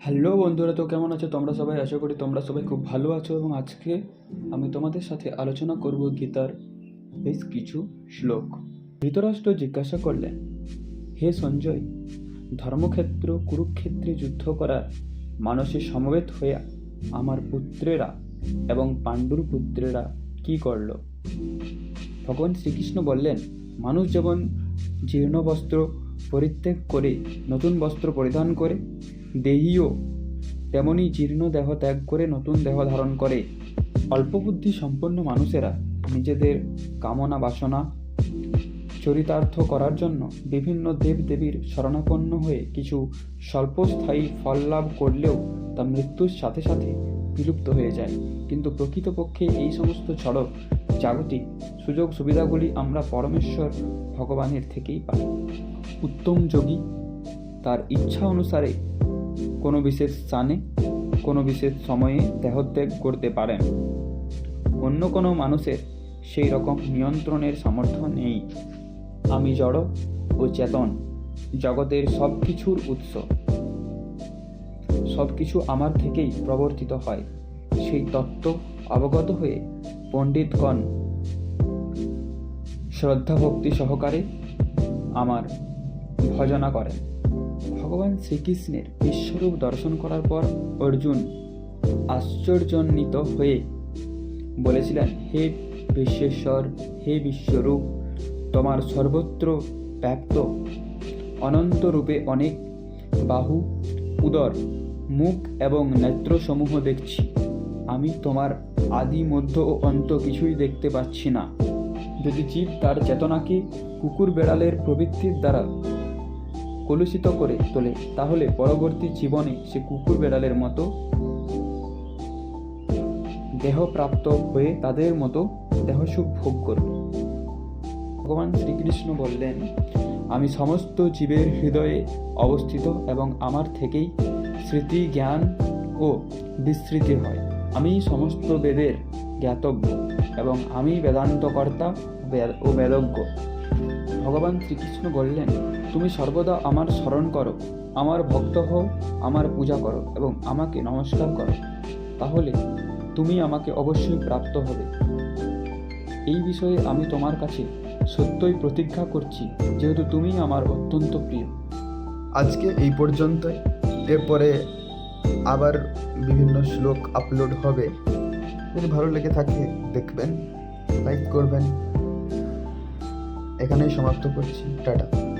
Hello বন্ধুরা, তো কেমন আছো? তোমরা সবাই আশা করি তোমরা সবাই খুব ভালো আছো এবং আজকে আমি তোমাদের সাথে আলোচনা করব গীতার বেশ কিছু শ্লোক। ধৃতরাষ্ট্র জিজ্ঞাসা করলেন, হে সঞ্জয়, ধর্মক্ষেত্র, কুরুক্ষেত্রে যুদ্ধ করার মানসে সমবেত হয়ে আমার পুত্রেরা এবং পাণ্ডুর পুত্রেরা কি করল? ভগবান শ্রীকৃষ্ণ বললেন, মানুষ যেমন জীর্ণ বস্ত্র পরিত্যাগ করে, নতুন বস্ত্র পরিধান করে। দেহীও তেমনি জীর্ণ দেহ ত্যাগ করে নতুন দেহ ধারণ করে। অল্প বুদ্ধি সম্পন্ন মানুষেরা নিজেদের কামনা বাসনা, চরিতার্থ করার জন্য বিভিন্ন দেবদেবীর শরণাপন্ন হয়ে কিছু স্বল্পস্থায়ী ফল লাভ করলেও তা মৃত্যুর সাথে সাথে বিলুপ্ত হয়ে যায়। কিন্তু প্রকৃতপক্ষে এই সমস্ত চড়ক জাগতিক সুযোগ সুবিধাগুলি আমরা পরমেশ্বর ভগবানের থেকেই পাই। উত্তম যোগী তার ইচ্ছা অনুসারে কোনো বিশেষ স্থানে, কোনো বিশেষ সময়ে দেহত্যাগ করতে পারেন। অন্য কোনো মানুষের সেই রকম নিয়ন্ত্রণের সামর্থ্য নেই। আমি জড় ও চেতন, জগতের সব কিছুর উৎস। সব কিছু আমার থেকেই প্রবর্তিত হয়। সেই তত্ত্ব অবগত হয়ে পণ্ডিতগণ শ্রদ্ধা ভক্তি সহকারে আমার ভজনা করেন। ভগবান শ্রীকৃষ্ণের বিশ্বরূপ দর্শন করার পর অর্জুন আশ্চর্যান্বিত হয়ে বলেছিলেন, হে বিশ্বেশ্বর, হে বিশ্বরূপ, তোমার সর্বত্র ব্যাপ্ত, অনন্তরূপে অনেক বাহু, উদর মুখ এবং নেত্রসমূহ দেখছি। আমি তোমার আদি, মধ্য ও অন্ত কিছুই দেখতে পাচ্ছি না। যদি জীব তার চেতনাকে কুকুর বেড়ালের প্রবৃত্তির দ্বারা কলুষিত করে তোলে, তাহলে পরবর্তী জীবনে সে কুকুর বেড়ালের মতো দেহপ্রাপ্ত হয়ে তাদের মতো দেহসুখ ভোগ করবে। ভগবান শ্রীকৃষ্ণ বললেন, আমি সমস্ত জীবের হৃদয়ে অবস্থিত এবং আমার থেকেই স্মৃতি, জ্ঞান ও বিস্মৃতি হয়। আমি সমস্ত বেদের জ্ঞাতব্য এবং আমি বেদান্তকর্তা বেদ- ও বেদজ্ঞ। ভগবান শ্রীকৃষ্ণ বললেন, তুমি সর্বদা আমার স্মরণ করো, আমার ভক্ত হও, আমার পূজা করো এবং আমাকে নমস্কার করো। তাহলে তুমি আমাকে অবশ্যই প্রাপ্ত হবে। এই বিষয়ে আমি তোমার কাছে সত্যই প্রতিজ্ঞা করছি, যেহেতু তুমি আমার অত্যন্ত প্রিয়। আজকে এই পর্যন্তই। এরপরে আবার বিভিন্ন শ্লোক আপলোড হবে। যদি ভালো লেগে থাকে, দেখবেন লাইক করবেন। এখানেই সমাপ্ত করছি। টাটা।